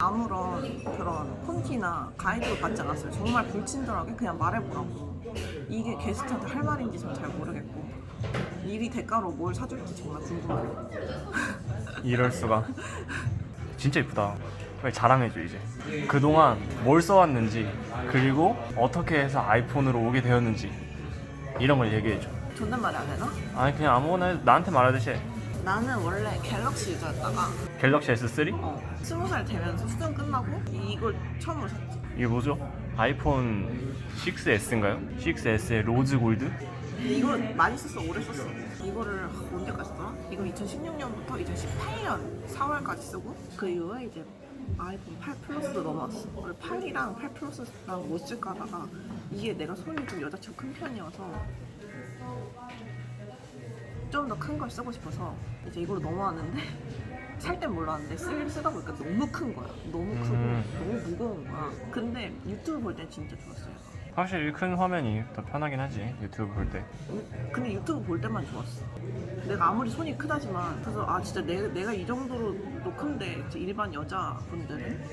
아무런 그런 폰티나 가이드 받지 않았어요. 정말 불친절하게 그냥 말해보라고. 이게 게스트한테 할 말인지 전 잘 모르겠고 일이 대가로 뭘 사줄지 정말 궁금해요. 이럴 수가. 진짜 이쁘다. 빨리 자랑해줘 이제. 그동안 뭘 써왔는지 그리고 어떻게 해서 아이폰으로 오게 되었는지 이런 걸 얘기해줘. 존댓말이 안 되나? 아니 그냥 아무거나 해도 나한테 말하듯이 해. 나는 원래 갤럭시 유저였다가 갤럭시 S3? 어, 스무 살 되면서 수능 끝나고 이걸 처음으로 샀지. 이게 뭐죠? 아이폰 6S인가요? 6S의 로즈 골드? 근데 이걸 많이 썼어, 오래 썼어. 이거를 언제까지 썼더라? 이거 2016년부터 2018년 4월까지 쓰고 그 이후에 이제 아이폰 8 플러스도 넘어왔어. 원래 8이랑 8 플러스랑 못 쓸까 하다가 이게 내가 손이 좀 여자치고 큰 편이어서 좀 더 큰 걸 쓰고 싶어서 이제 이걸로 넘어왔는데 살 땐 몰랐는데 쓰, 쓰다 보니까 너무 큰 거야. 너무 크고 음. 너무 무거운 거야. 근데 유튜브 볼 땐 진짜 좋았어요. 확실히 큰 화면이 더 편하긴 하지 유튜브 볼 때. 근데 유튜브 볼 때만 좋았어. 내가 아무리 손이 크다지만 그래서 아 진짜 내, 내가 이 정도로 도 큰데 이제 일반 여자분들은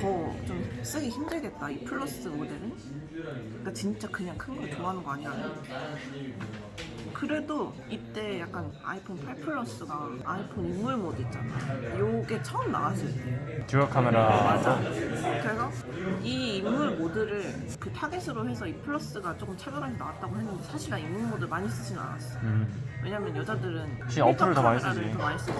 더 좀 쓰기 힘들겠다 이 플러스 모델은. 그러니까 진짜 그냥 큰 걸 좋아하는 거 아니야? 그래도 이때 약간 아이폰 8 플러스가 아이폰 인물 모드 있잖아. 요게 처음 나왔을 때. 듀얼 카메라 맞아. 그래서 이 인물 모드를 그 타겟으로 해서 이 플러스가 조금 차별화해서 나왔다고 했는데 사실 난 인물 모드 많이 쓰진 않았어. 음. 왜냐면 여자들은 혹시 어플을 더 많이 카메라를 쓰지. 더 많이 쓰지.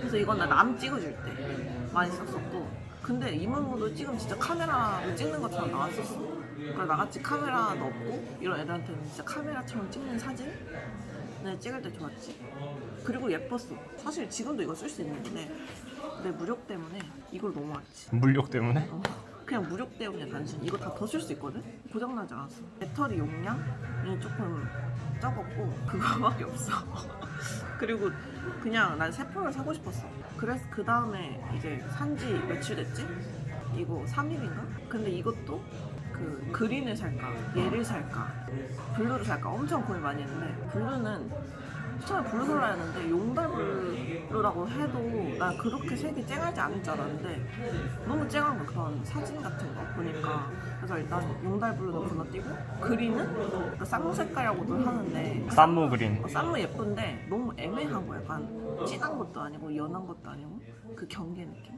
그래서 이건 나 남 찍어줄 때 많이 썼었고 근데 인물 모드 찍으면 진짜 카메라로 찍는 것처럼 나왔었어. 그래서 나같이 카메라도 없고 이런 애들한테는 진짜 카메라처럼 찍는 사진을 찍을 때 좋았지. 그리고 예뻤어. 사실 지금도 이거 쓸 수 있는데 내 무력 때문에 이걸 넘어왔지. 물력 때문에? 어, 그냥 무력 때문에 단순히 이거 다 더 쓸 수 있거든? 고장나지 않았어 배터리 용량이 조금 적었고 그거밖에 없어 그리고 그냥 난새 폰을 사고 싶었어 그래서 그 다음에 이제 산지 며칠 됐지? 이거 3일인가? 근데 이것도 그 그린을 살까 얘를 살까 블루를 살까 엄청 고민 많이 했는데 블루는 처음에 블루 살라 했는데 용달 블루라고 해도 난 그렇게 색이 쨍하지 않을 줄 알았는데 너무 쨍한 거 그런 사진 같은 거 보니까 그래서 일단 용달 블루는 건너뛰고 그린은 그 쌍무 색깔이라고도 하는데 쌈무 그린. 어, 쌍무 예쁜데 너무 애매한 거 약간 진한 것도 아니고 연한 것도 아니고 그 경계 느낌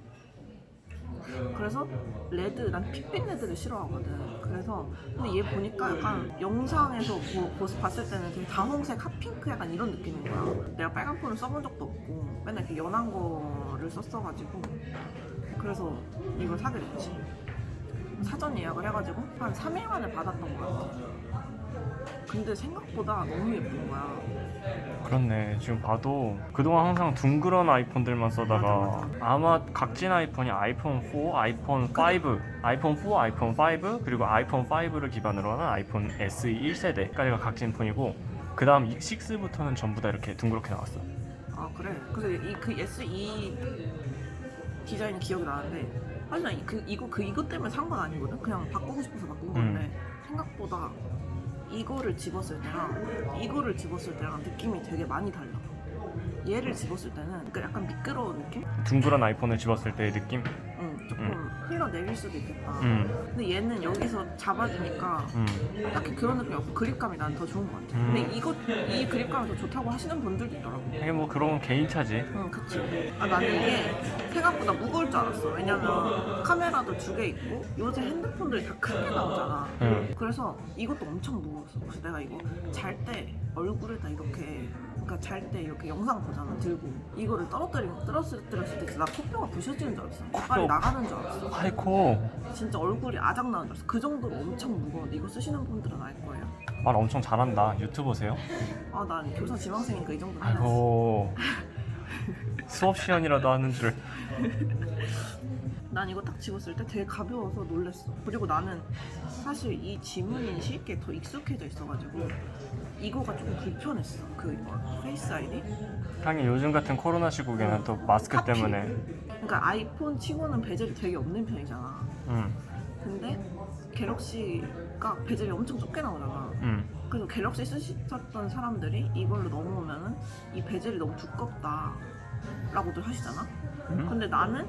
그래서 레드 난 핏빛 레드를 싫어하거든. 그래서 근데 얘 보니까 약간 영상에서 보, 보, 봤을 때는 되게 다홍색 핫핑크 약간 이런 느낌인 거야. 내가 빨간 폰을 써본 적도 없고 맨날 이렇게 연한 거를 썼어가지고 그래서 이걸 사게 됐지. 사전 예약을 해가지고 한 3일 만에 받았던 것 같아. 근데 생각보다 너무 예쁜 거야 그렇네. 지금 봐도 그동안 항상 둥그런 아이폰들만 쓰다가 아마 각진 아이폰이 아이폰 4, 아이폰 5, 아이폰 4, 아이폰 5 그리고 아이폰 5를 기반으로 하는 아이폰 SE 1세대까지가 각진 폰이고 그 다음 6부터는 전부 다 이렇게 둥그렇게 나왔어. 아 그래? 그래서 이그 SE 디자인이 기억이 나는데 이- 그 이거 그 이거 때문에 산 건 아니거든. 그냥 바꾸고 싶어서 바꾼 건데 생각보다 이거를 집었을 때랑 이거를 집었을 때랑 느낌이 되게 많이 달라. 얘를 집었을 때는 약간 미끄러운 느낌? 둥그런 아이폰을 집었을 때의 느낌? 응, 조금 흘러내릴 수도 있겠다. 음, 근데 얘는 여기서 잡아주니까 음. 딱히 그런 느낌이 없고 그립감이 난 더 좋은 것 같아. 음. 근데 이거 이 그립감이 더 좋다고 하시는 분들도 있더라고. 이게 뭐 그런 개인 차지. 응, 그치. 아, 나는 이게 생각보다 무거울 줄 알았어. 왜냐면 카메라도 두 개 있고 요새 핸드폰들이 다 크게 나오잖아. 응. 그래서 이것도 엄청 무거웠어. 그래서 내가 이거 잘 때 얼굴에다 이렇게 그러니까 잘 때 이렇게 영상 보잖아 들고 이거를 떨어뜨리면 떨어뜨렸을 때 나 코뼈가 부셔지는 줄 알았어. 빨리 나가는 줄 알았어. 아이코 진짜 얼굴이 아작 나는 줄 알았어. 그 정도로 엄청 무거워. 이거 쓰시는 분들은 알 거예요. 말 엄청 잘한다. 유튜버세요? 아, 난 교사 지망생이니까 이 정도는 해야지. 아이고 수업 시간이라도 하는 줄. 난 이거 딱 집었을 때 되게 가벼워서 놀랬어. 그리고 나는 사실 이 지문이 쉽게 더 익숙해져 있어가지고 이거가 조금 불편했어. 그 뭐, 페이스 아이디. 하긴 요즘 같은 코로나 시국에는 또 마스크 카피. 때문에. 그러니까 아이폰 치고는 베젤이 되게 없는 편이잖아. 응, 근데 갤럭시가 베젤이 엄청 좁게 나오잖아. 응. 그래서 갤럭시 쓰셨던 사람들이 이걸로 넘어오면은 이 베젤이 너무 두껍다. 라고들 하시잖아. 음? 근데 나는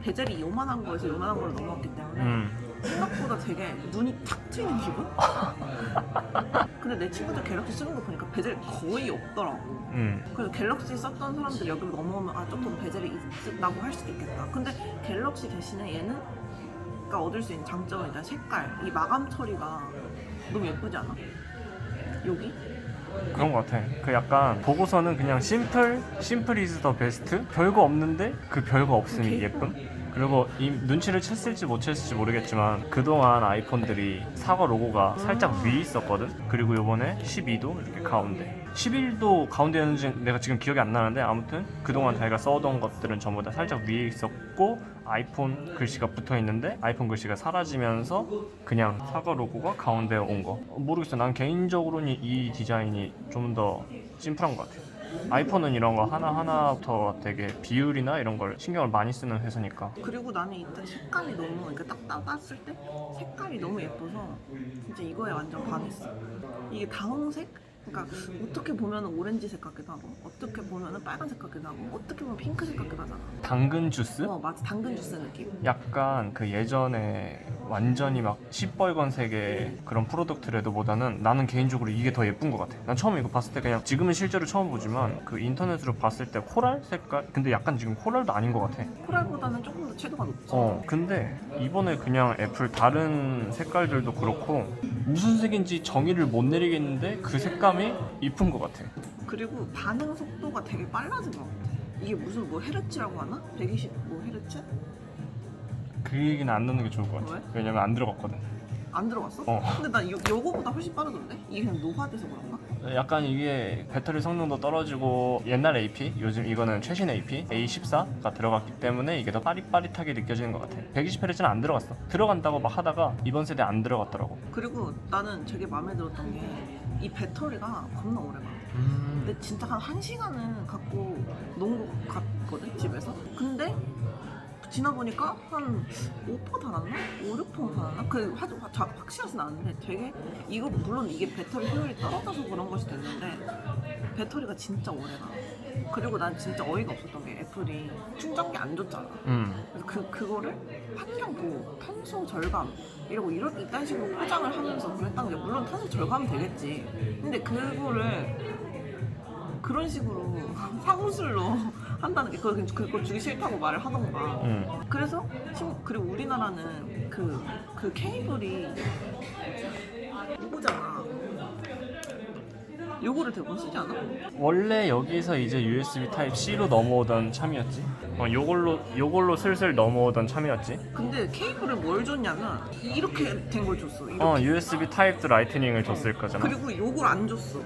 베젤이 요만한 거에서 요만한 걸로 넘어갔기 때문에 음. 생각보다 되게 눈이 탁 트이는 기분? 근데 내 친구들 갤럭시 쓰는 거 보니까 베젤 거의 없더라고. 음. 그래서 갤럭시 썼던 사람들 여기로 넘어오면 아 조금 베젤이 있다고 할 수도 있겠다. 근데 갤럭시 대신에 얘는 가 얻을 수 있는 장점은 일단 색깔, 이 마감 처리가 너무 예쁘지 않아? 여기? 그런 것 같아. 그 약간 보고서는 그냥 심플, 심플 이즈 더 베스트. 별거 없는데 그 별거 없음이. 예쁨. 그리고 이 눈치를 챘을지 못 챘을지 모르겠지만 그동안 아이폰들이 사과 로고가 살짝 위에 있었거든. 그리고 요번에 12도 이렇게 가운데. 11도 가운데였는지 내가 지금 기억이 안 나는데 아무튼 그동안 자기가 써오던 것들은 전부 다 살짝 위에 있었고 아이폰 글씨가 붙어 있는데 아이폰 글씨가 사라지면서 그냥 사과 로고가 가운데에 온 거. 어, 모르겠어. 난 개인적으로는 이 디자인이 좀 더 심플한 것 같아. 아이폰은 이런 거 하나하나부터 되게 비율이나 이런 걸 신경을 많이 쓰는 회사니까. 그리고 나는 일단 색감이 너무 그러니까 딱 따봤을 때 색감이 너무 예뻐서 진짜 이거에 완전 반했어. 이게 다홍색? 그러니까 어떻게 보면 오렌지색 같기도 하고 어떻게 보면 빨간색 같기도 하고 어떻게 보면 핑크색 같기도 하잖아. 당근 주스? 어 맞아 당근 주스 느낌. 약간 그 예전에 완전히 막 시뻘건색의 그런 프로덕트레드보다는 나는 개인적으로 이게 더 예쁜 것 같아. 난 처음에 이거 봤을 때 그냥 지금은 실제로 처음 보지만 그 인터넷으로 봤을 때 코랄 색깔? 근데 약간 지금 코랄도 아닌 것 같아. 코랄보다는 조금 더 채도가 높지. 어, 근데 이번에 그냥 애플 다른 색깔들도 그렇고 무슨 색인지 정의를 못 내리겠는데 그 색감이 이쁜 것 같아. 그리고 반응 속도가 되게 빨라진 것 같아. 이게 무슨 뭐 헤르츠라고 하나? 125 헤르츠? 그 얘기는 안 넣는 게 좋을 것 같아. 왜? 왜냐면 안 들어갔거든. 안 들어갔어? 어. 근데 나 요, 요거보다 훨씬 빠르던데? 이게 그냥 노화돼서 그런가? 약간 이게 배터리 성능도 떨어지고 옛날 AP, 요즘 이거는 최신 AP A14가 들어갔기 때문에 이게 더 빠릿빠릿하게 느껴지는 것 같아. 120Hz는 안 들어갔어. 들어간다고 막 하다가 이번 세대 안 들어갔더라고. 그리고 나는 되게 마음에 들었던 게 이 배터리가 겁나 오래 가. 음. 근데 진짜 한 1시간은 갖고 농구 갔거든 집에서 근데 지나보니까 한 5% 달았나? 5, 6% 달았나? 그 화, 화, 자, 확실하진 않은데 되게 이거 물론 이게 배터리 효율이 떨어져서 그런 걸 수도 있는데 배터리가 진짜 오래 가 그리고 난 진짜 어이가 없었던 게 애플이 충전기 안 줬잖아 음. 그래서 그, 그거를 환경 보호, 탄소 절감 이러고 이런 이딴 식으로 포장을 하면서 그랬다는 게 물론 탄소 절감은 되겠지. 근데 그거를 그런 식으로 사무실로 한다는 게 그거, 그거 주기 싫다고 말을 하던가. 음. 그래서 심- 그리고 우리나라는 그, 그 케이블이 이거잖아 요거를 대부분 쓰지 않아? 원래 여기서 이제 USB 타입 C로 넘어오던 참이었지. 어, 요걸로 요걸로 슬슬 넘어오던 참이었지. 근데 케이블을 뭘 줬냐면 이렇게 된 걸 줬어 이렇게. 어, USB 타입 도 라이트닝을 줬을 거잖아. 그리고 요걸 안 줬어.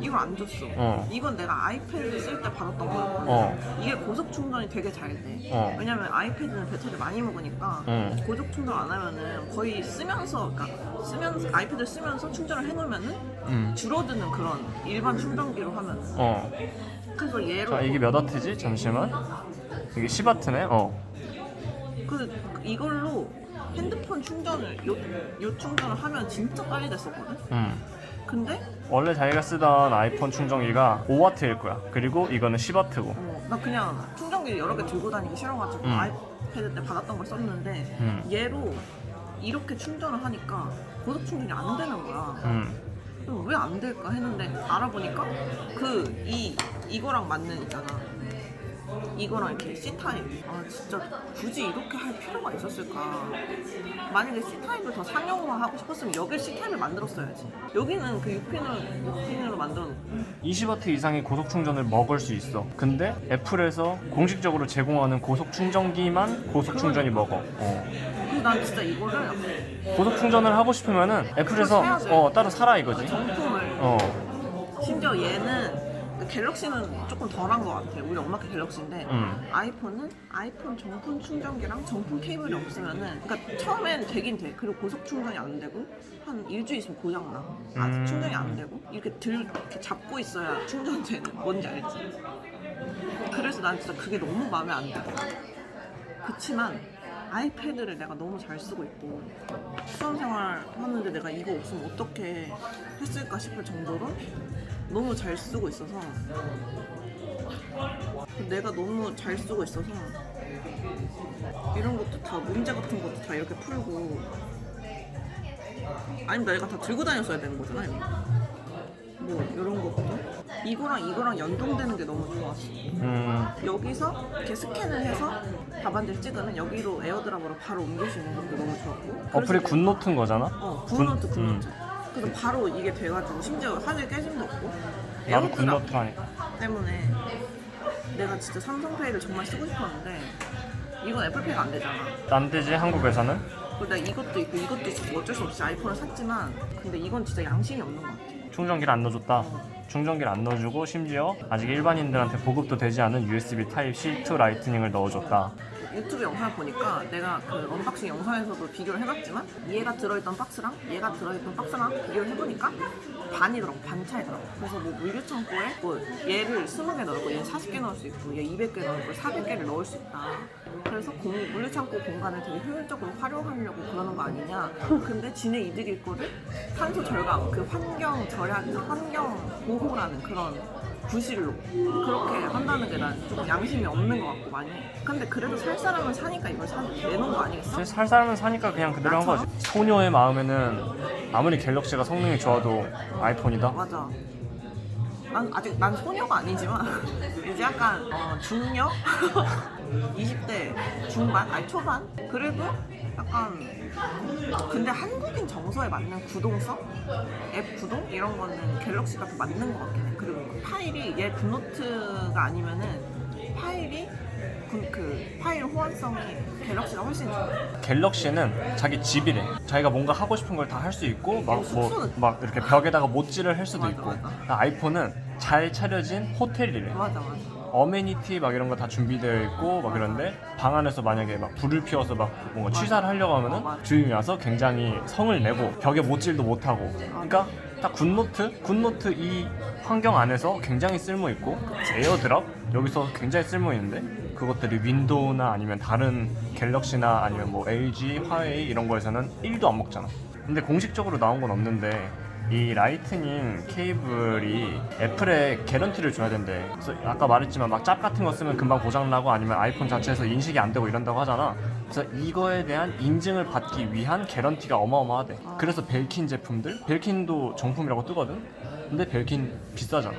이걸 안 줬어. 어. 이건 내가 아이패드 쓸 때 받았던 거였거든. 어. 이게 고속 충전이 되게 잘 돼. 어. 왜냐면 아이패드는 배터리 많이 먹으니까 응. 고속 충전 안 하면은 거의 쓰면서, 그러니까 쓰면서 아이패드 쓰면서 충전을 해놓으면은 음. 줄어드는 그런 일반 충전기로 하면. 어. 그래서 얘로 자, 이게 몇 와트지? 잠시만. 이게 10와트네. 어. 그 이걸로 핸드폰 충전을 요, 요 충전을 하면 진짜 빨리 됐었거든. 음. 근데 원래 자기가 쓰던 아이폰 충전기가 5와트일 거야. 그리고 이거는 10와트고. 어, 나 그냥 충전기 여러 개 들고 다니기 싫어가지고 음. 아이패드 때 받았던 걸 썼는데 음. 얘로 이렇게 충전을 하니까 고속 충전이 안 되는 거야. 음. 왜 안 될까 했는데 알아보니까 그 이 이거랑 맞는 있잖아. 이거랑 이렇게 C 타입. 아 진짜 굳이 이렇게 할 필요가 있었을까? 만약에 C 타입을 더 상용화하고 싶었으면 여길 C 타입을 만들었어야지. 여기는 그 6핀을 6핀으로 만들어 놓고 20와트 이상의 고속 충전을 먹을 수 있어. 근데 애플에서 공식적으로 제공하는 고속 충전기만 고속 충전이 먹어. 어. 그래서 난 진짜 이거를 고속 충전을 하고 싶으면은 애플에서 사야지. 어, 따로 사라 이거지. 정품을 어. 심지어 얘는 그 갤럭시는 조금 덜한 것 같아. 우리 엄마 게 갤럭시인데 음. 아이폰은 아이폰 정품 충전기랑 정품 케이블이 없으면은 그러니까 처음엔 되긴 돼. 그리고 고속 충전이 안 되고 한 일주일 있으면 고장 나. 아, 음. 충전이 안 되고 이렇게 들 이렇게 잡고 있어야 충전되는. 뭔지 알지? 그래서 난 진짜 그게 너무 마음에 안 들어. 그치만 아이패드를 내가 너무 잘 쓰고 있고 수험생활 하는데 내가 이거 없으면 어떻게 했을까 싶을 정도로 너무 잘 쓰고 있어서 내가 너무 잘 쓰고 있어서 이런 것도 다 문제 같은 것도 다 이렇게 풀고 아니 내가 다 들고 다녔어야 되는 거잖아 이거. 뭐 이런 것도 이거랑 이거랑 연동되는 게 너무 좋았어 음, 여기서 이렇게 스캔을 해서 답안지를 찍으면 여기로 에어드랍으로 바로 옮길 수 있는 것도 너무 좋았고 어플이 그래서 굿노트인 거잖아? 어, 군- 굿노트, 굿노트. 음. 그래서 바로 이게 돼가지고 심지어 화질 깨짐도 없고 나도 에어드랍 굿노트 하니까. 때문에 내가 진짜 삼성페이를 정말 쓰고 싶었는데 이건 애플페이가 안 되잖아. 안 되지, 한국에서는? 그리고 내가 이것도 있고 이것도 있고 어쩔 수 없이 아이폰을 샀지만 근데 이건 진짜 양심이 없는 것 같아. 충전기를 안 넣어줬다. 충전기를 안 넣어주고 심지어 아직 일반인들한테 보급도 되지 않은 USB Type-C to 라이트닝을 넣어줬다. 유튜브 영상을 보니까 내가 그 언박싱 영상에서도 비교를 해봤지만 얘가 들어있던 박스랑 얘가 들어있던 박스랑 비교를 해보니까 반이더라고 반 차이더라고 그래서 뭐 물류 창고에 뭐 얘를 20개 넣고 얘 40개 넣을 수 있고 얘 200개 넣고 400개를 넣을 수 있다. 그래서 공, 물류 창고 공간을 되게 효율적으로 활용하려고 그러는 거 아니냐. 근데 지네 이득일 거를 탄소 절감 그 환경 절약 환경 보호라는 그런 구실로 그렇게 한 다는 게 난 조금 양심이 없는 것 같고 많이 근데 그래도 살 사람은 사니까 이걸 사, 내놓은 거 아니겠어? 사실 살 사람은 사니까 그냥 그대로 한 거지. 소녀의 마음에는 아무리 갤럭시가 성능이 좋아도 아이폰이다. 맞아 난 아직 난 소녀가 아니지만 이제 약간 어, 중녀? 20대 중반? 아니 초반? 그래도 약간 근데 한국인 정서에 맞는 구동성? 앱 구동? 이런 거는 갤럭시가 더 맞는 것 같긴 해 그리고 그 파일이 얘 굿노트가 아니면은 파일이 그, 그 파일 호환성이 갤럭시가 훨씬 좋아 갤럭시는 자기 집이래. 자기가 뭔가 하고 싶은 걸 다 할 수 있고 막 뭐 숙소는- 막 이렇게 벽에다가 못질을 할 수도 맞아, 있고. 맞아. 아이폰은 잘 차려진 호텔이래. 맞아 맞아 어메니티 막 이런 거 다 준비되어 있고 막 그런데 방 안에서 만약에 막 불을 피워서 막 뭔가 취사를 하려고 하면은. 주인이 와서 굉장히 성을 내고 벽에 못질도 못하고 그러니까 딱 굿노트 굿노트 이 환경 안에서 굉장히 쓸모 있고 에어드랍 여기서 굉장히 쓸모 있는데 그것들이 윈도우나 아니면 다른 갤럭시나 아니면 뭐 LG, 화웨이 이런 거에서는 1도 안 먹잖아. 근데 공식적으로 나온 건 없는데 이 라이트닝 케이블이 애플에 개런티를 줘야 된대. 그래서 아까 말했지만 막 짭 같은 거 쓰면 금방 고장 나고 아니면 아이폰 자체에서 인식이 안 되고 이런다고 하잖아. 그래서 이거에 대한 인증을 받기 위한 개런티가 어마어마하대. 그래서 벨킨 제품들, 벨킨도 정품이라고 뜨거든. 근데 벨킨 비싸잖아.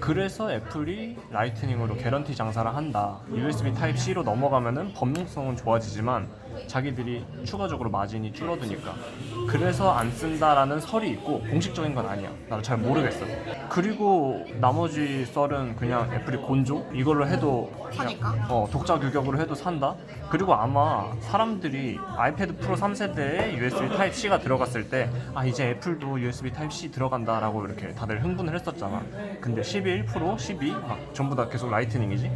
그래서 애플이 라이트닝으로 개런티 장사를 한다. USB 타입 C로 넘어가면은 범용성은 좋아지지만 자기들이 추가적으로 마진이 줄어드니까. 그래서 안 쓴다라는 설이 있고 공식적인 건 아니야. 나도 잘 모르겠어. 그리고 나머지 썰은 그냥 애플이 곤조 이걸로 해도 사니까? 어 독자 규격으로 해도 산다. 그리고 아마 사람들이 아이패드 프로 3세대에 USB 타입 C가 들어갔을 때 아 이제 애플도 USB 타입 C 들어간다라고 이렇게 다들 흥분을 했었잖아. 근데 11 프로, 12 막 전부 다 계속 라이트닝이지.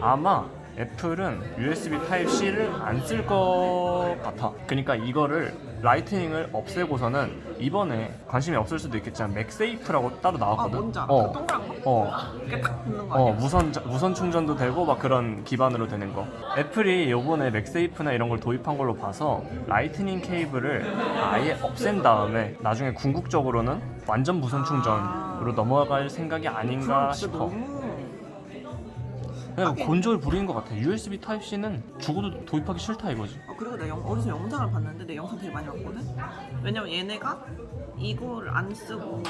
아마 애플은 USB 타입 C를 안 쓸 것 같아. 그러니까 이거를 라이트닝을 없애고서는 이번에 관심이 없을 수도 있겠지만 맥세이프라고 따로 아 나왔거든. 뭔지 알아 어. 그 동그란 거? 어. 이렇게 탁 붙는 거 어 아니야? 무선 무선 충전도 되고 막 그런 기반으로 되는 거. 애플이 요번에 맥세이프나 이런 걸 도입한 걸로 봐서 라이트닝 케이블을 아예 없앤 다음에 나중에 궁극적으로는 완전 무선 충전으로 넘어갈 생각이 아닌가 그럼 진짜 싶어. 너무 그냥. 곤조를 부리는 것 같아. USB 타입 C는 죽어도 도입하기 싫다 이거지. 아, 그리고 내가 영- 어디서 영상을 봤는데 내 영상 되게 많이 봤거든? 왜냐면 얘네가 이걸 안 쓰고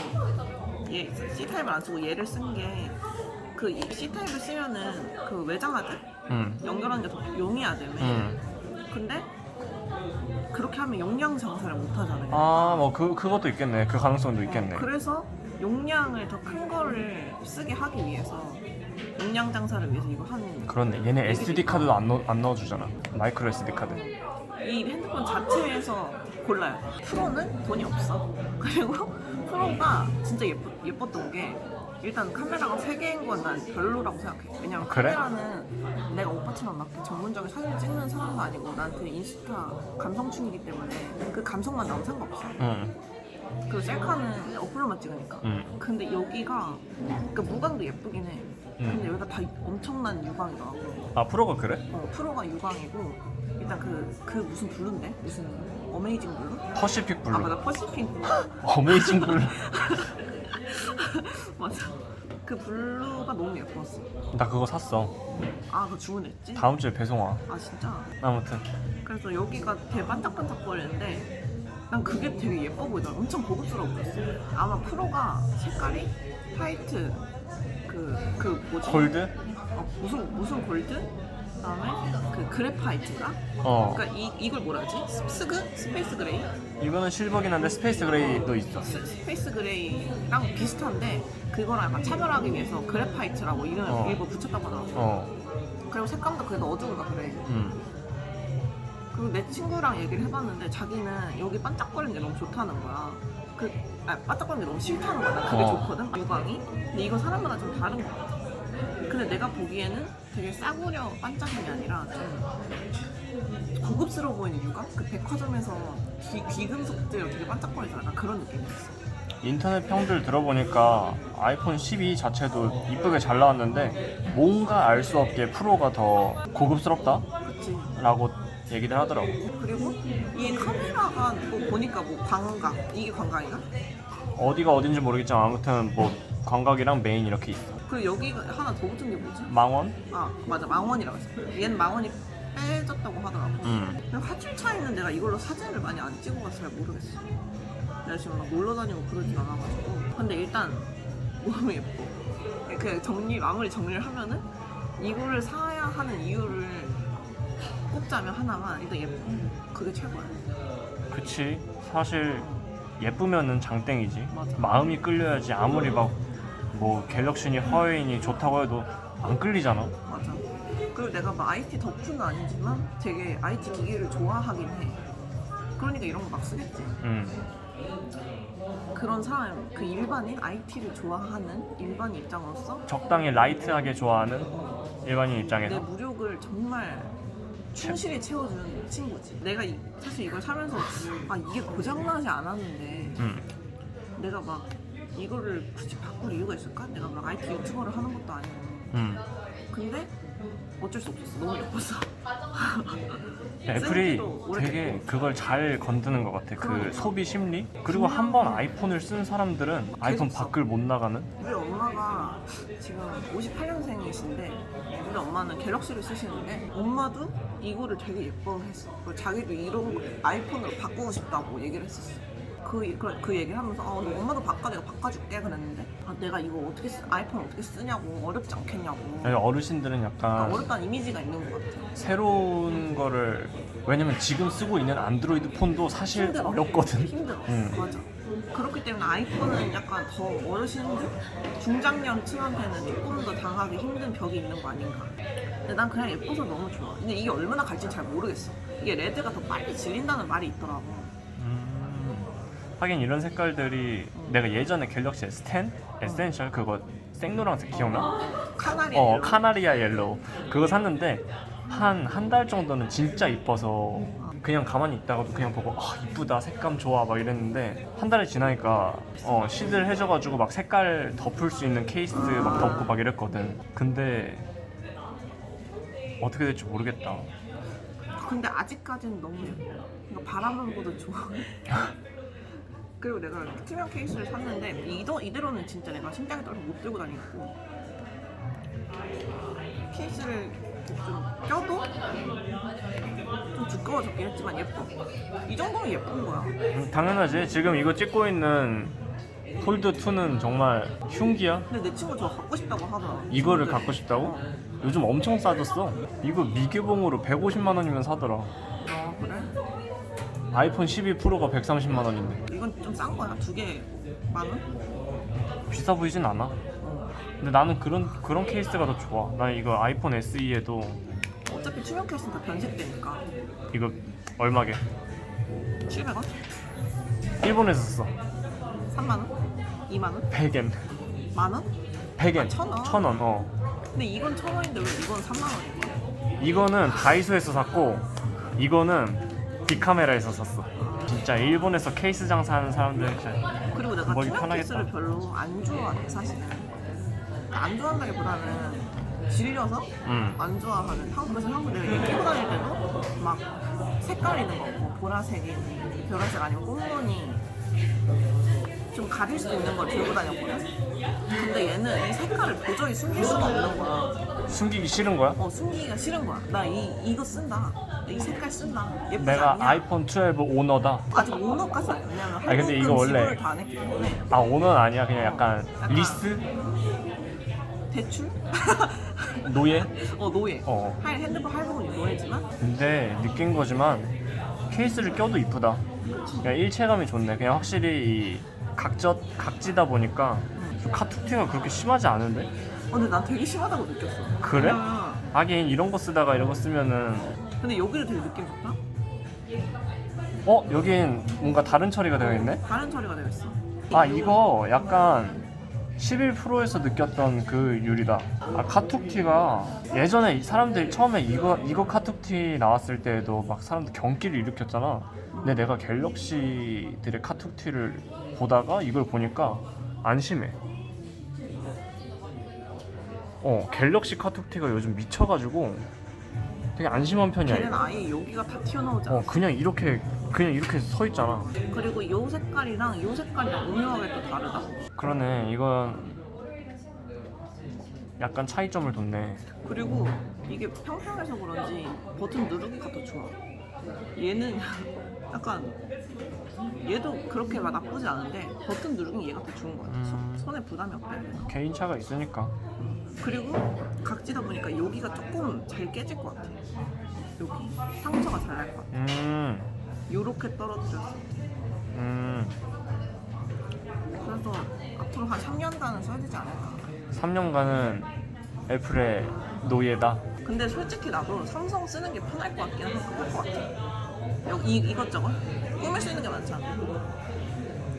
얘 C타입을 안 쓰고 얘를 쓴 게 그 C타입을 쓰면은 그 외장하드 응. 연결하는 게 더 용이하다며 응. 근데 그렇게 하면 용량 장사를 못 하잖아요 아 뭐 그 그것도 있겠네. 그 가능성도 있겠네. 그래서 용량을 더 큰 거를 쓰게 하기 위해서 용량 장사를 위해서 이거 하는 그렇네. 얘네 SD 카드도 안, 넣, 안 넣어주잖아. 마이크로 SD 카드. 이 핸드폰 자체에서 골라요. 프로는 돈이 없어. 그리고 프로가 진짜 예쁘, 예뻤던 게 일단 카메라가 세 개인 건 난 별로라고 생각해. 왜냐면 그래? 카메라는 내가 오빠처럼 막 전문적인 사진 찍는 사람도 아니고 난 그 인스타 감성충이기 때문에 그 감성만 나오면 상관없어. 응. 그리고 셀카는 어플로만 찍으니까. 응. 근데 여기가 그러니까 무광도 예쁘긴 해. 음. 근데 여기가 다 엄청난 유광이더라고. 아 프로가 그래? 어, 프로가 유광이고 일단 그, 그 무슨 블루인데? 무슨 어메이징 블루? 퍼시픽 아 블루. 맞아 퍼시픽 블루 어메이징 블루. 맞아. 그 블루가 너무 예뻤어. 나 그거 샀어. 아, 그거 주문했지? 다음 주에 배송 와. 아, 진짜? 아무튼 그래서 여기가 되게 반짝반짝 거리는데 난 그게 되게 예뻐 보이더라. 엄청 고급스러워 보였어. 아마 프로가 색깔이 화이트 그, 그 뭐지? 골드? 어, 무슨, 무슨 골드? 그다음에 그 그래파이트가? 어. 그러니까 이, 이걸 뭐라 하지? 스그? 스페이스 그레이? 이거는 실버긴 한데 스페이스 그레이도 있어. 스, 스페이스 그레이랑 비슷한데 그거랑 약간 차별하기 위해서 그래파이트라고 이름을 어. 일부 붙였다고 하더라고. 어. 그리고 색감도 그래도 어두운가 그래. 음. 그리고 내 친구랑 얘기를 해봤는데 자기는 여기 반짝거리는 게 너무 좋다는 거야. 그 아, 반짝거리는 게 너무 싫다는 거야. 난 그게 어. 좋거든. 유광이. 근데 이건 사람마다 좀 다른 것 같아. 근데 내가 보기에는 되게 싸구려 반짝임이 아니라 좀 고급스러워 보이는 유광? 그 백화점에서 귀, 귀금속들 되게 반짝거리잖아. 약간 그런 느낌이었어. 인터넷 평들 들어보니까 아이폰 12 자체도 이쁘게 잘 나왔는데 뭔가 알 수 없게 프로가 더? 고급스럽다라고 얘기를 하더라고. 그리고 이 카메라가 뭐 보니까 뭐 광각 이게 광각인가? 어디가 어딘지 모르겠지만 아무튼 뭐 광각이랑 메인 이렇게 있어. 그리고 여기가 하나 더 붙은 게 뭐지? 망원? 아 맞아 망원이라고 했어. 얘는 망원이 빼졌다고 하더라고. 음. 근데 화질 차이는 내가 이걸로 사진을 많이 안 찍어봐서 잘 모르겠어. 내가 지금 막 놀러 다니고 그러진 않아가지고. 근데 일단 너무 예뻐. 그 정리 아무리 정리를 하면은 이거를 사야 하는 이유를 꼽자면 하나만 일단 예뻐. 그게 최고야. 그치. 사실 예쁘면은 장땡이지. 맞아. 마음이 끌려야지 아무리 막 뭐 갤럭시니 화웨이니 좋다고 해도 안 끌리잖아. 맞아. 그리고 내가 막 IT 덕후는 아니지만 되게 IT 기기를 좋아하긴 해. 그러니까 이런 거 막 쓰겠지. 음. 그런 사람, 그 일반인 IT를 좋아하는 일반 입장으로서 적당히 라이트하게 좋아하는 일반인 내 입장에서 무력을 정말 충실히 채워주는 친구지. 내가 이- 사실 이걸 사면서 아 이게 고장나지 않았는데 음. 내가 막 이거를 굳이 바꿀 이유가 있을까? 내가 막 IT 유튜버를 하는 것도 아니고. 음. 근데 어쩔 수 없었어. 너무 예뻤어. 애플이 오래됐고. 되게 그걸 잘 건드는 것 같아. 그 그러니까. 소비 심리. 그리고 한 번 아이폰을 쓴 사람들은 아이폰 써. 밖을 못 나가는. 우리 엄마가 지금 58년생이신데 우리 엄마는 갤럭시를 쓰시는데 엄마도 이거를 되게 예뻐했어. 그리고 자기도 이런 거 아이폰으로 바꾸고 싶다고 얘기를 했었어. 그, 그, 그 얘기를 하면서 아, 너 엄마도 바꿔 내가 바꿔줄게 그랬는데 아, 내가 이거 어떻게 쓰, 아이폰 어떻게 쓰냐고 어렵지 않겠냐고 어르신들은 그러니까 약간 어렵다는 이미지가 있는 것 같아. 새로운 거를 왜냐면 지금 쓰고 있는 안드로이드 폰도 사실 힘들어. 어렵거든. 힘들어. 응. 맞아. 그렇기 때문에 아이폰은 약간 더 어르신들, 중장년 층한테는 조금 더 당하기 힘든 벽이 있는 거 아닌가. 근데 난 그냥 예뻐서 너무 좋아. 근데 이게 얼마나 갈지 잘 모르겠어. 이게 레드가 더 빨리 질린다는 말이 있더라고. 음, 하긴 이런 색깔들이 내가 예전에 갤럭시 S10 에센셜 그거 생노란색 기억나? 카나리. 어 카나리아 옐로우 그거 샀는데 한 한 달 정도는 진짜 이뻐서 그냥 가만히 있다가도 그냥 보고 아 이쁘다 색감 좋아 막 이랬는데 한 달이 지나니까 어 시들 해줘가지고 막 색깔 덮을 수 있는 케이스 막 덮고 막 이랬거든 근데 어떻게 될지 모르겠다 근데 아직까지는 너무 예뻐. 그러니까 바람을 보도 좋아. 그리고 내가 투명 케이스를 샀는데 이도, 이대로는 진짜 내가 심장이 떨어서 못 들고 다니겠고 케이스를 좀 껴도 좀 두꺼워졌긴 했지만 예뻐. 이 정도면 예쁜 거야. 음, 당연하지 지금 이거 찍고 있는 폴드 2는 정말 흉기야 근데 내 친구 저거 갖고 싶다고 하더라. 이거를. 갖고 싶다고? 어. 요즘 엄청 싸졌어 이거 미개봉으로 150만 원이면 사더라 아 그래? 아이폰 12 프로가 130만 원인데 이건 좀 싼 거야. 두 개 만 원? 비싸 보이진 않아. 어. 근데 나는 그런 그런 케이스가 더 좋아. 나 이거 아이폰 SE에도 투명 케이스는 다 변색되니까. 이거 얼마게? 700원? 일본에서 샀어. 3만 원? 2만 원? 100엔. 만 원? 100엔. 아, 천 원? 천 원. 어. 근데 이건 천 원인데 왜 이건 3만 원이야? 이거는 다이소에서 샀고 이거는 빅카메라에서 샀어. 진짜 일본에서 케이스 장사하는 사람들 진짜 그리고 내가 머리 투명 편하겠다. 케이스를 별로 안 좋아해 사실은 안 좋아한다기보다는 질려서 음. 안 좋아하는 한국에서 한국 내가 이거 끼고 다닐 때도 막 색깔 있는 거뭐 보라색이 보라색 아니면 꽃무늬 좀 가릴 수 있는 걸 들고 다녔거든. 근데 얘는 이 색깔을 도저히 숨길 수가 없는 거야. 숨기기 싫은 거야? 어 숨기기가 싫은 거야. 나 이 이거 쓴다. 이 색깔 쓴다. 예쁘지 내가 않냐? 아이폰 12 오너다. 아직 오너까지 아니야. 왜냐면 아니, 근데 이거 원래- 지불을 다안 했기 때문에 아 오너는 아니야. 그냥 약간 약간- 리스 대출? 노예. 어 노예. 어. 할 핸드폰 할부는 노예지만 근데 느낀 거지만 케이스를 껴도 이쁘다. 그냥 일체감이 좋네. 그냥 확실히 이 각져 각지다 보니까 좀 카툭 튀가 그렇게 심하지 않은데. 어, 근데 난 되게 심하다고 느꼈어. 그래? 왜냐면- 하긴 이런 거 쓰다가 이런 거 쓰면은 근데 여기도 되게 느낌 좋다. 어 여긴 뭔가 다른 처리가 되어 있네. 다른 처리가 되어 있어. 아 이거 약간 11%에서 느꼈던 그 유리다. 아 카툭티가 예전에 이 사람들이 처음에 이거 이거 카툭티 나왔을 때에도 막 사람들 경기를 일으켰잖아. 근데 내가 갤럭시들의 카툭티를 보다가 이걸 보니까 안심해. 어 갤럭시 카툭티가 요즘 미쳐가지고 되게 안심한 편이야. 걔는 아예 여기가 다 튀어나오잖아. 어 그냥 이렇게 그냥 이렇게 서 있잖아. 그리고 요 색깔이랑 요 색깔이랑 오묘하게 또 다르다. 그러네 이건 약간 차이점을 뒀네 그리고 이게 평평해서 그런지 버튼 누르기가 더 좋아. 얘는 약간 얘도 그렇게 막 나쁘지 않은데 버튼 누르기 얘가 더 좋은 거야. 음. 손- 손에 부담이 없다. 개인차가 있으니까 그리고 각지다 보니까 여기가 조금 잘 깨질 것 같아. 여기 상처가 잘 날 것 같아. 음, 요렇게 떨어뜨렸어. 음 그래서 앞으로 한 3년간은 써야 되지 않을까. 3년간은 애플의 노예다 근데 솔직히 나도 삼성 쓰는 게 편할 것 같긴 한것 같아. 여기 이, 이것저것 꾸밀 수 있는 게 많잖아.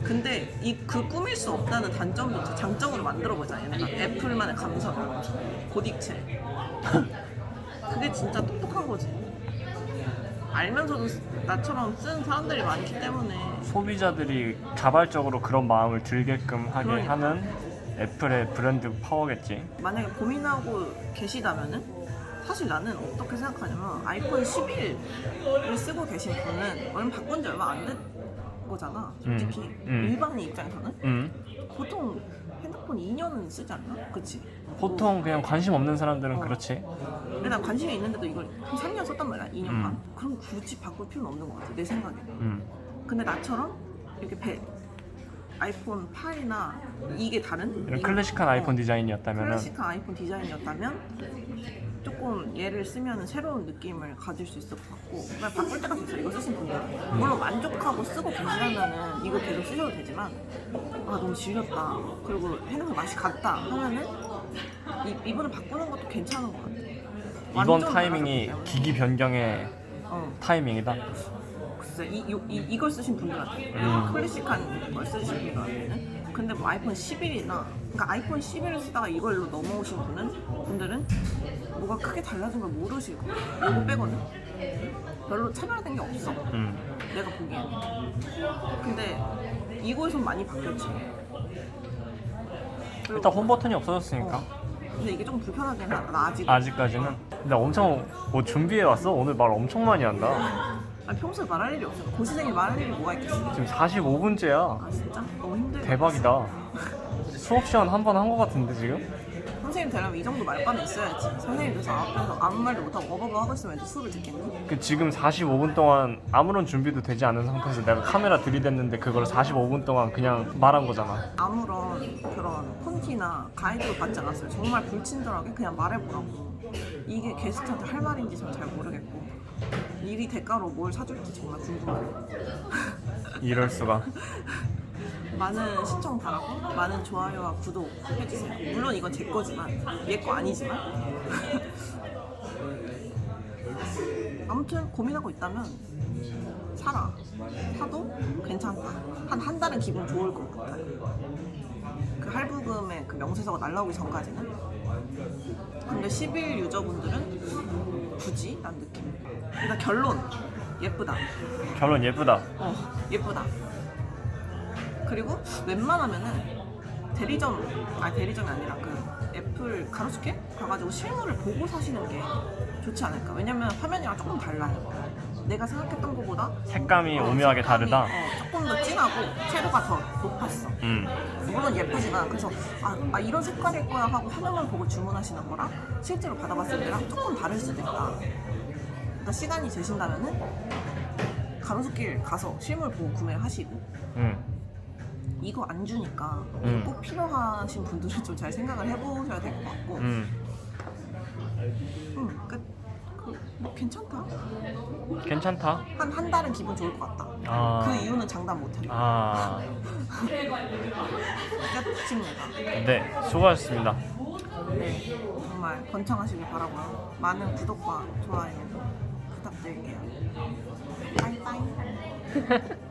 근데 이 그 꾸밀 수 없다는 단점도 장점으로 만들어 보자. 얘네가 애플만의 감성, 고딕체. 그게 진짜 똑똑한 거지. 알면서도 쓰- 나처럼 쓴 사람들이 많기 때문에 소비자들이 자발적으로 그런 마음을 들게끔 하게 그러니까. 하는 애플의 브랜드 파워겠지 만약에 고민하고 계시다면은 사실 나는 어떻게 생각하냐면 아이폰 11을 쓰고 계신 분은 얼마 바꾼 지 얼마 안된 거잖아 솔직히 음, 음. 일반인 입장에서는 음, 보통 핸드폰 2년은 쓰지 않나? 그치? 보통 그냥 관심 없는 사람들은 어. 그렇지 난 관심이 있는데도 이걸 한 3년 썼단 말이야 2년간 음. 그럼 굳이 바꿀 필요는 없는 것 같아 내 생각에 음, 근데 나처럼 이렇게 배, 아이폰 8이나 이게 다른 이런 이- 클래식한 어. 아이폰 디자인이었다면 클래식한 아이폰 디자인이었다면 조금 얘를 쓰면 새로운 느낌을 가질 수 있을 것 같고 그냥 바꿀 때가 됐어 이거 쓰신 분들은 물론 만족하고 쓰고 계시다면은 이거 계속 쓰셔도 되지만 아 너무 질렸다. 그리고 핸드폰 맛이 갔다 하면은 이, 이번에 바꾸는 것도 괜찮은 것 같아 이번 완전 타이밍이 달라졌기 때문에. 기기 변경의 어. 타이밍이다? 글쎄 이, 요- 이, 이걸 쓰신 분들한테 음. 클래식한 걸 쓰신 분들한테는 근데 뭐 아이폰 11이나 그러니까 아이폰 11을 쓰다가 이걸로 넘어오신 분은 분들은 뭐가 크게 달라진 걸 모르실 거야 이거 빼고는. 별로 차별화된 게 없어. 음. 내가 보기에는 근데 이거에선 많이 바뀌었지. 그리고- 일단 홈 버튼이 없어졌으니까. 어. 근데 이게 좀 불편하긴 하다. 나 아직 아직까지는. 근데 엄청 뭐 준비해 왔어? 오늘 말 엄청 많이 한다 아니, 평소에 말할 일이 없어 고시생이 말할 일이 뭐가 있겠어 지금 45분째야 아 진짜? 너무 힘들다 대박이다 수업 시간 한 번한거 같은데 지금? 선생님 되려면 이 정도 말반은 있어야지. 선생님 돼서 앞에서 아무 말도 못하고 어버버 하고 있으면 이제 수업을 듣겠니? 그 지금 45분 동안 아무런 준비도 되지 않은 상태에서 내가 카메라 들이댔는데 그걸 45분 동안 그냥 말한 거잖아 아무런 그런 콘티나 가이드도 받지 않았어요. 정말 불친절하게 그냥 말해보라고. 이게 게스트한테 할 말인지 전잘 모르겠고 일이 대가로 뭘 사줄지 정말 궁금해요. 이럴 수가 많은 시청 바라고 많은 좋아요와 구독 해주세요. 물론 이건 제 거지만 얘 거 아니지만 아무튼 고민하고 있다면 사라. 사도 괜찮다. 한 한 달은 기분 좋을 것 같아. 그 할부금의 그 명세서가 날라오기 전까지는. 근데 11 유저분들은 굳이? 난 느낌. 일단 결론 예쁘다. 결론 예쁘다 어, 예쁘다. 그리고 웬만하면은 대리점, 아니 대리점이 아니라 그 애플 가로수길 가가지고 실물을 보고 사시는 게 좋지 않을까. 왜냐면 화면이랑 조금 달라요. 내가 생각했던 것보다 색감이 어, 오묘하게 색감이, 다르다 어, 조금 좀더 진하고 채도가 더 높았어. 음. 물론 예쁘지만 그래서 아, 아, 이런 색깔일 거야 하고 화면만 보고 주문하시는 거랑 실제로 받아봤을 때랑 조금 다를 수도 있다. 그러니까 시간이 되신다면은 가로수길 가서 실물 보고 구매하시고 음. 이거 안 주니까 음. 꼭 필요하신 분들은 좀 잘 생각을 해보셔야 될 것 같고 음. 음, 끝. 그, 뭐 괜찮다. 괜찮다. 한 한 달은 기분 좋을 것 같다. 아. 그 이유는 장담 못해. 아. 끝입니다. 네. 수고하셨습니다. 네, 정말 번창하시길 바라고요. 많은 구독과 좋아요 부탁드릴게요. 빠이빠이.